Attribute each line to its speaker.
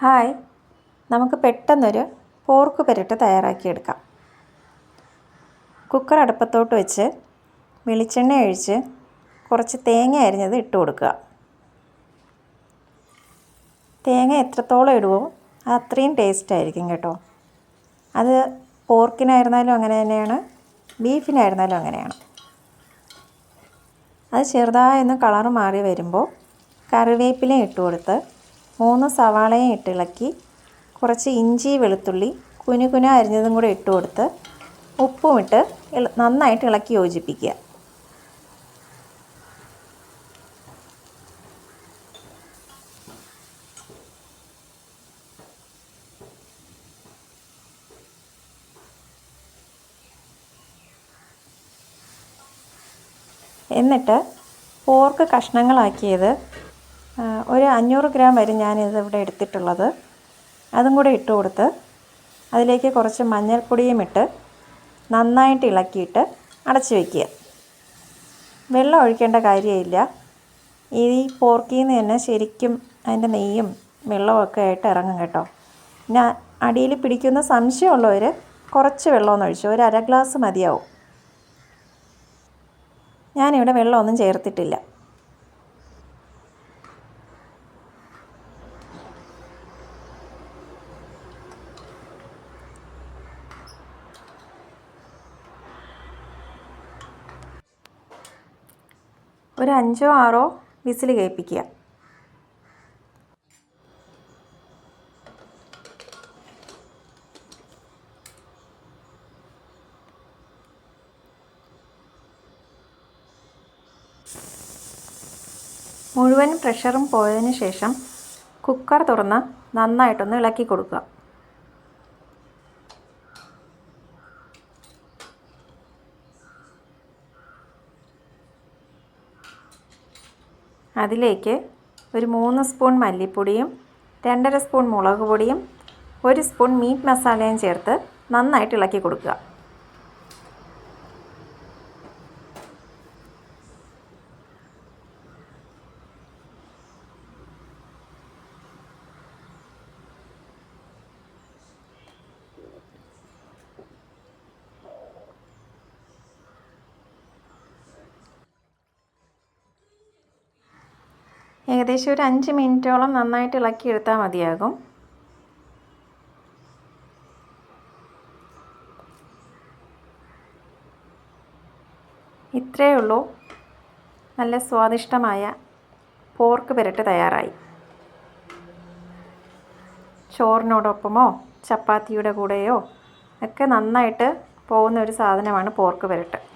Speaker 1: Hi. നമുക്ക് പെട്ടെന്നൊരു pork പെരട്ട് തയ്യാറാക്കിയെടുക്കാം. കുക്കർ അടുപ്പത്തോട്ട് വെച്ച് വെളിച്ചെണ്ണ ഒഴിച്ച് കുറച്ച് തേങ്ങ അരിഞ്ഞത് ഇട്ട് കൊടുക്കുക. തേങ്ങ എത്രത്തോളം ഇടുവോ അത് അത്രയും ടേസ്റ്റ് ആയിരിക്കും കേട്ടോ. അത് പോർക്കിനായിരുന്നാലും അങ്ങനെ തന്നെയാണ് ബീഫിനായിരുന്നാലും അങ്ങനെയാണ്. അത് ചെറുതായൊന്ന് കളറ് മാറി വരുമ്പോൾ കറിവേപ്പിലയും ഇട്ട് കൊടുത്ത് മൂന്ന് സവാളയും ഇട്ടിളക്കി കുറച്ച് ഇഞ്ചി വെളുത്തുള്ളി കുനുകുന അരിഞ്ഞതും കൂടെ ഇട്ട് കൊടുത്ത് ഉപ്പും ഇട്ട് നന്നായിട്ട് ഇളക്കി യോജിപ്പിക്കുക. എന്നിട്ട് പോർക്ക് കഷ്ണങ്ങളാക്കിയത് ഒരു അഞ്ഞൂറ് ഗ്രാം വരെ ഞാനിത് ഇവിടെ എടുത്തിട്ടുള്ളത്. അതും കൂടെ ഇട്ട് കൊടുത്ത് അതിലേക്ക് കുറച്ച് മഞ്ഞൾപ്പൊടിയും ഇട്ട് നന്നായിട്ട് ഇളക്കിയിട്ട് അടച്ചു വയ്ക്കുക വെള്ളം ഒഴിക്കേണ്ട കാര്യമില്ല. ഈ പോർക്കിൽ നിന്ന് തന്നെ ശരിക്കും അതിന്റെ നെയ്യും വെള്ളമൊക്കെ ആയിട്ട് ഇറങ്ങും കേട്ടോ. ഞാൻ അടിയിൽ പിടിക്കുന്ന സംശയമുള്ളവർ കുറച്ച് വെള്ളമൊന്ന് ഒഴിച്ചു ഒരു അര ഗ്ലാസ് മതിയാവും. ഞാനിവിടെ വെള്ളമൊന്നും ചേർത്തിട്ടില്ല. ഒരു അഞ്ചോ ആറോ വിസിൽ കേൾപ്പിക്കുക. മുഴുവൻ പ്രഷറും പോയതിന് ശേഷം കുക്കർ തുറന്ന് നന്നായിട്ടൊന്ന് ഇളക്കി കൊടുക്കുക. അതിലേക്ക് ഒരു മൂന്ന് സ്പൂൺ മല്ലിപ്പൊടിയും രണ്ടര സ്പൂൺ മുളക് പൊടിയും ഒരു സ്പൂൺ മീറ്റ് മസാലയും ചേർത്ത് നന്നായിട്ട് ഇളക്കി കൊടുക്കുക. ഏകദേശം ഒരു അഞ്ച് മിനിറ്റോളം നന്നായിട്ട് ഇളക്കി എടുത്താൽ മതിയാകും. ഇത്രയേ ഉള്ളൂ. നല്ല സ്വാദിഷ്ടമായ പോർക്ക് പുരട്ട് തയ്യാറായി. ചോറിനോടൊപ്പമോ ചപ്പാത്തിയുടെ കൂടെയോ ഒക്കെ നന്നായിട്ട് പോകുന്ന ഒരു സാധനമാണ് പോർക്ക് പുരട്ട്.